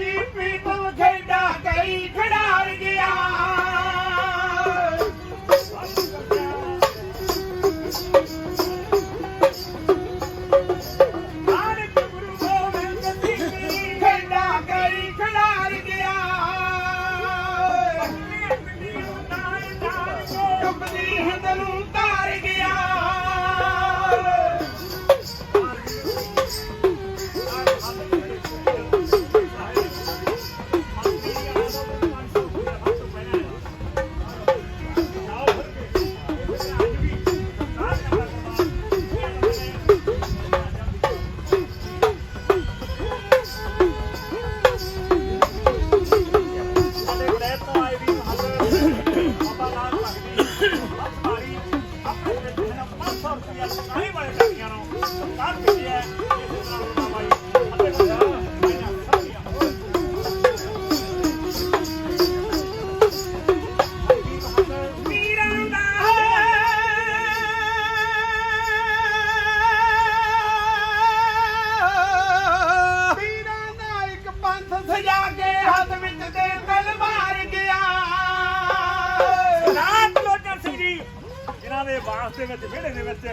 જી people Kheda કઈ ખડારી ਜਿਨ੍ਹਾਂ ਦੇ ਵਿੱਚ, ਵਿਹੜੇ ਦੇ ਵਿੱਚ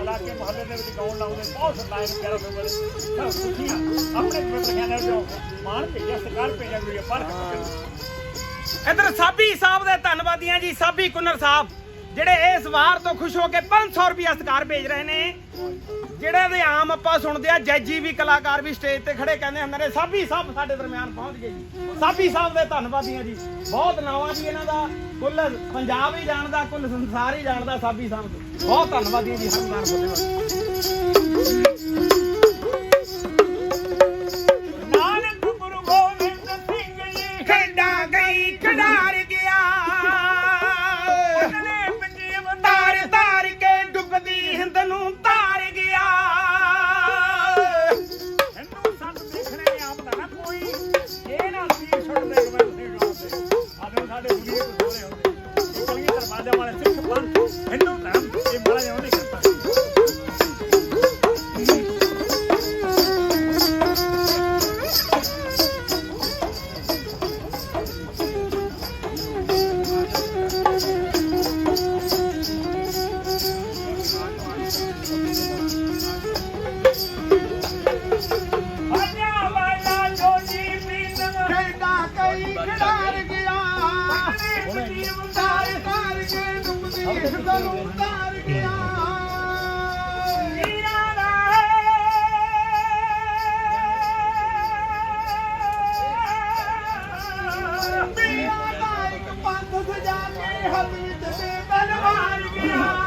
ਇਲਾਕੇ ਮੁਹੱਲੇ ਦੇ ਵਿੱਚ ਗਾਉਣ ਲਾਉਂਦੇ ਬਹੁਤ ਲਾਇਨ ਪਿਆਰਾ ਮੇਂਬਰ ਸਭ ਸੁਖੀਆਂ ਆਪਣੇ ਪਿੰਡਾਂ ਦੇ ਵਿੱਚੋਂ ਮਾਨ ਭੇਜਿਆ ਸਰਕਾਰ ਭੇਜਿਆ ਕੋਈ ਪਰ ਇਧਰ ਸਾਬੀ ਸਾਹਿਬ ਦੇ ਧੰਨਵਾਦੀਆਂ ਜੀ, ਸਾਬੀ ਕੁਨਰ ਸਾਹਿਬ। ਜਿਹੜੇ ਇਸ ਵਾਰ ਤੋਂ ਖੁਸ਼ ਹੋ ਕੇ 500 ਰੁਪਏ ਸਤਿਕਾਰ ਭੇਜ ਰਹੇ ਨੇ, ਜਿਹੜੇ ਦੇ ਆਮ ਆਪਾਂ ਸੁਣਦੇ ਆ, ਜੈਜੀ ਵੀ ਕਲਾਕਾਰ ਵੀ ਸਟੇਜ ਤੇ ਖੜੇ ਕਹਿੰਦੇ ਹੁੰਦੇ ਨੇ, ਸਾਬੀ ਸਾਹਿਬ ਸਾਡੇ ਦਰਮਿਆਨ ਪਹੁੰਚ ਗਏ ਜੀ। ਸਾਬੀ ਸਾਹਿਬ ਦੇ ਧੰਨਵਾਦੀਆਂ ਜੀ। ਬਹੁਤ ਨਾਵਾਂ ਜੀ ਇਹਨਾਂ ਦਾ, ਕੁੱਲ ਪੰਜਾਬ ਹੀ ਜਾਣਦਾ, ਕੁੱਲ ਸੰਸਾਰ ਹੀ ਜਾਣਦਾ ਸਾਬੀ ਸਾਹਿਬ ਦੇ ਬਹੁਤ ਧੰਨਵਾਦੀਆਂ ਜੀ ਹਰਦਾਰ ਬੋਲੇ માધ્યમ ਹਿਰਦਾ ਨੂੰ ਉਤਾਰ ਗਿਆ ਤੇਰਾ ਦਾ ਇੱਕ ਪੰਥ ਸਜਾ ਕੇ ਹੱਥ ਵਿੱਚ ਤੇ ਤਲਵਾਰ ਗਿਆ